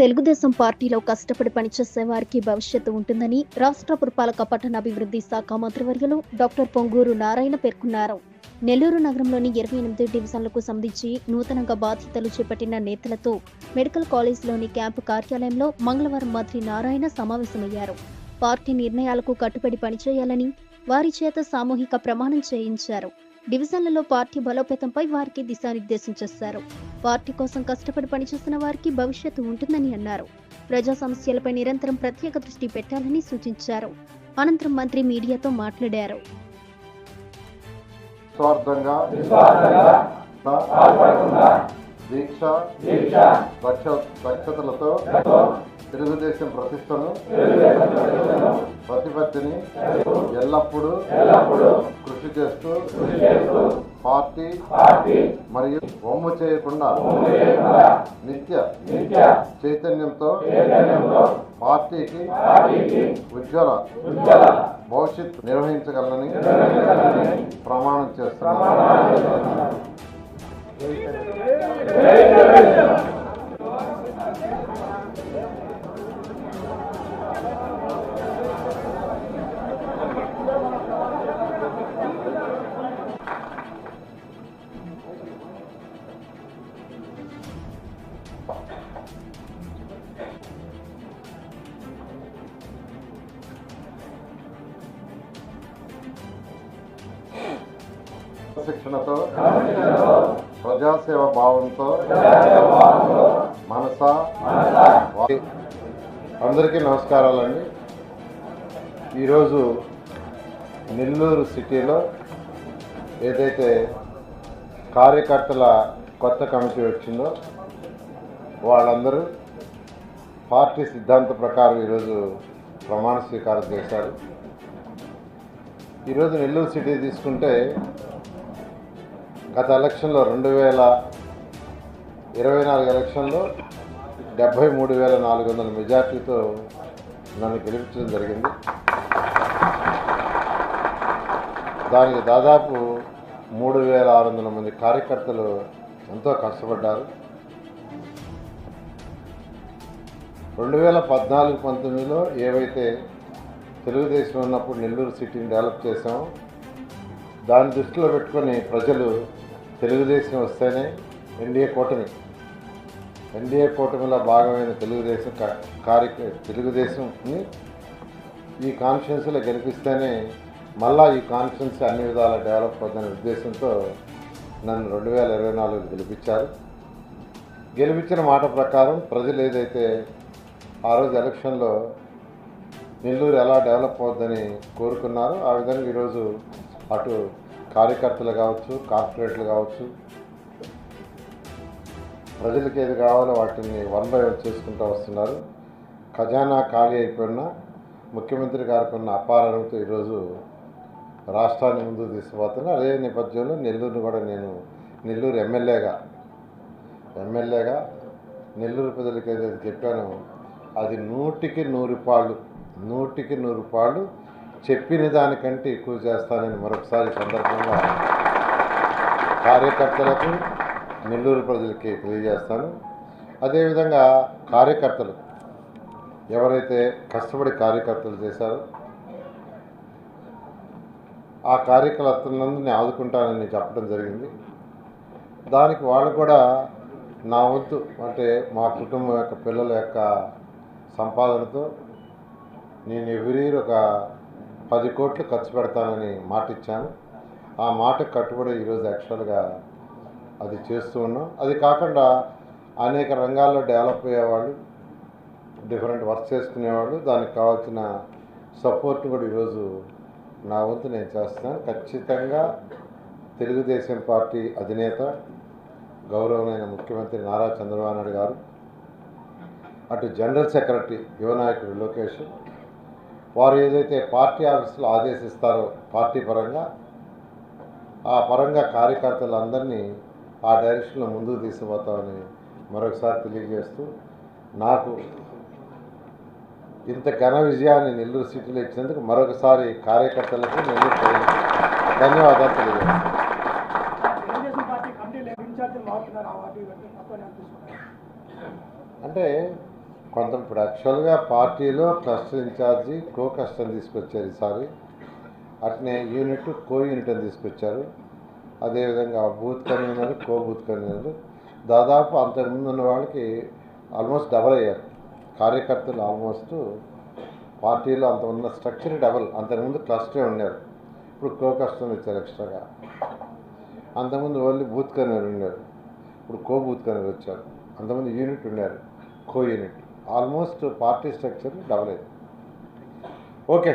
తెలుగుదేశం పార్టీలో కష్టపడి పనిచేసే వారికి భవిష్యత్తు ఉంటుందని రాష్ట్ర పురపాలక పట్టణాభివృద్ధి శాఖ మంత్రివర్యులు డాక్టర్ పొంగూరు నారాయణ పేర్కొన్నారు. నెల్లూరు నగరంలోని ఇరవై ఎనిమిది డివిజన్లకు సంబంధించి నూతనంగా బాధ్యతలు చేపట్టిన నేతలతో మెడికల్ కాలేజ్లోని క్యాంపు కార్యాలయంలో మంగళవారం మంత్రి నారాయణ సమావేశమయ్యారు. పార్టీ నిర్ణయాలకు కట్టుబడి పనిచేయాలని వారి చేత సామూహిక ప్రమాణం చేయించారు. డివిజన్లలో పార్టీ బలోపేతంపై వారికి దిశానిర్దేశం చేశారు. పార్టీ కోసం కష్టపడి పనిచేస్తున్న వారికి భవిష్యత్తు ఉంటుందని అన్నారు. ప్రజా సమస్యలపై నిరంతరం ప్రత్యేక దృష్టి పెట్టాలని సూచించారు. అనంతరం మంత్రి మీడియాతో మాట్లాడారు. స్వార్థంగా దీక్ష దక్ష దక్షతలతో తెలుగుదేశం ప్రతిష్టను ప్రతిపత్తిని ఎల్లప్పుడూ కృషి చేస్తూ పార్టీ మరియు వమ్ము చేయకుండా నిత్య చైతన్యంతో పార్టీకి ఉజ్వల భవిష్యత్ నిర్వహించగలనని ప్రమాణం చేస్తున్నాను. శిక్షణతో ప్రజాసేవ భావంతో మనస అందరికీ నమస్కారాలండి. ఈరోజు నెల్లూరు సిటీలో ఏదైతే కార్యకర్తల కొత్త కమిటీ వచ్చిందో వాళ్ళందరూ పార్టీ సిద్ధాంత ప్రకారం ఈరోజు ప్రమాణ స్వీకారం చేశారు. ఈరోజు నెల్లూరు సిటీ తీసుకుంటే గత ఎలక్షన్లో రెండు వేల ఇరవై నాలుగు ఎలక్షన్లో డెబ్భై మూడు వేల నాలుగు వందల మెజార్టీతో నన్ను గెలిపించడం జరిగింది. దానికి దాదాపు మూడు వేల ఆరు వందల మంది కార్యకర్తలు ఎంతో కష్టపడ్డారు. రెండు వేల పద్నాలుగు పంతొమ్మిదిలో ఏవైతే తెలుగుదేశం ఉన్నప్పుడు నెల్లూరు సిటీని డెవలప్ చేసామో దాన్ని దృష్టిలో పెట్టుకొని ప్రజలు తెలుగుదేశం వస్తేనే ఎన్డీఏ కూటమి. ఎన్డీఏ కూటమిలో భాగమైన తెలుగుదేశం కా- కార్య తెలుగుదేశంని ఈ కాన్ఫరెన్స్లో గెలిపిస్తేనే మళ్ళా ఈ కాన్ఫరెన్స్ అన్ని విధాల డెవలప్ అవుతున్న ఉద్దేశంతో నన్ను రెండు వేల ఇరవై నాలుగు గెలిపించారు. గెలిపించిన మాట ప్రకారం ప్రజలు ఏదైతే ఆ రోజు ఎలక్షన్లో నెల్లూరు ఎలా డెవలప్ అవుద్దని కోరుకున్నారో ఆ విధంగా ఈరోజు అటు కార్యకర్తలు కావచ్చు కార్పొరేట్లు కావచ్చు ప్రజలకు ఏది కావాలో వాటిని వన్ బై వన్ చేసుకుంటూ వస్తున్నారు. ఖజానా ఖాళీ అయిపోయిన ముఖ్యమంత్రి గారికి ఉన్న అపారణతో ఈరోజు రాష్ట్రాన్ని ముందుకు తీసుకుపోతున్నారు. అదే నేపథ్యంలో నెల్లూరుని కూడా నేను నెల్లూరు ఎమ్మెల్యేగా ఎమ్మెల్యేగా నెల్లూరు ప్రజలకు ఏదైతే చెప్పానో అది నూటికి నూరు పాళ్ళు నూటికి నూరు పాళ్ళు చెప్పిన దానికంటే ఎక్కువ చేస్తానని మరొకసారి సందర్భంగా కార్యకర్తలకు నెల్లూరు ప్రజలకి తెలియజేస్తాను. అదేవిధంగా కార్యకర్తలు ఎవరైతే కష్టపడి కార్యకర్తలు చేశారో ఆ కార్యకర్తలందరినీ ఆదుకుంటానని చెప్పడం జరిగింది. దానికి వాళ్ళు కూడా నా వంతు అంటే మా కుటుంబం యొక్క పిల్లల యొక్క సంపాదనతో నేను ఎవ్రీ ఒక పది కోట్లు ఖర్చు పెడతానని మాట ఇచ్చాను ఆ మాట కట్టుబడి ఈరోజు యాక్చువల్గా అది చేస్తూ ఉన్నాం. అది కాకుండా అనేక రంగాల్లో డెవలప్ అయ్యేవాళ్ళు డిఫరెంట్ వర్క్ చేసుకునేవాళ్ళు దానికి కావాల్సిన సపోర్ట్ కూడా ఈరోజు నా వంతు నేను చేస్తున్నాను. ఖచ్చితంగా తెలుగుదేశం పార్టీ అధినేత గౌరవమైన ముఖ్యమంత్రి నారా చంద్రబాబు నాయుడు గారు అటు జనరల్ సెక్రటరీ యువనాయకుడు లోకేష్ వారు ఏదైతే పార్టీ ఆఫీసులో ఆదేశిస్తారో పార్టీ పరంగా ఆ పరంగా కార్యకర్తలందరినీ ఆ డైరెక్షన్లో ముందుకు తీసుకుపోతామని మరొకసారి తెలియజేస్తూ నాకు ఇంత ఘన విజయాన్ని నెల్లూరు సిటీలో ఇచ్చినందుకు మరొకసారి కార్యకర్తలకు ప్రజలకు ధన్యవాదాలు తెలియజేస్తాను అంటే కొంత ఇప్పుడు యాక్చువల్గా పార్టీలో క్లస్టర్ ఇన్ఛార్జి కో క్లస్టర్ తీసుకొచ్చారు ఈసారి. అట్నే యూనిట్ కో యూనిట్ అని తీసుకొచ్చారు. అదేవిధంగా booth convener co booth convener దాదాపు అంతకుముందు ఉన్న వాళ్ళకి ఆల్మోస్ట్ డబల్ అయ్యారు. కార్యకర్తలు ఆల్మోస్ట్ పార్టీలో అంత ఉన్న స్ట్రక్చర్ డబల్ అంతకుముందు క్లస్టరే ఉన్నారు ఇప్పుడు కో క్లస్టర్ వచ్చారు ఎక్స్ట్రాగా అంతకుముందు ఓన్లీ బూత్ కన్వీనర్ ఉన్నారు. ఇప్పుడు కో బూత్ కన్వీనర్ వచ్చారు. అంతకుముందు యూనిట్ ఉన్నారు co unit almost party structure develop okay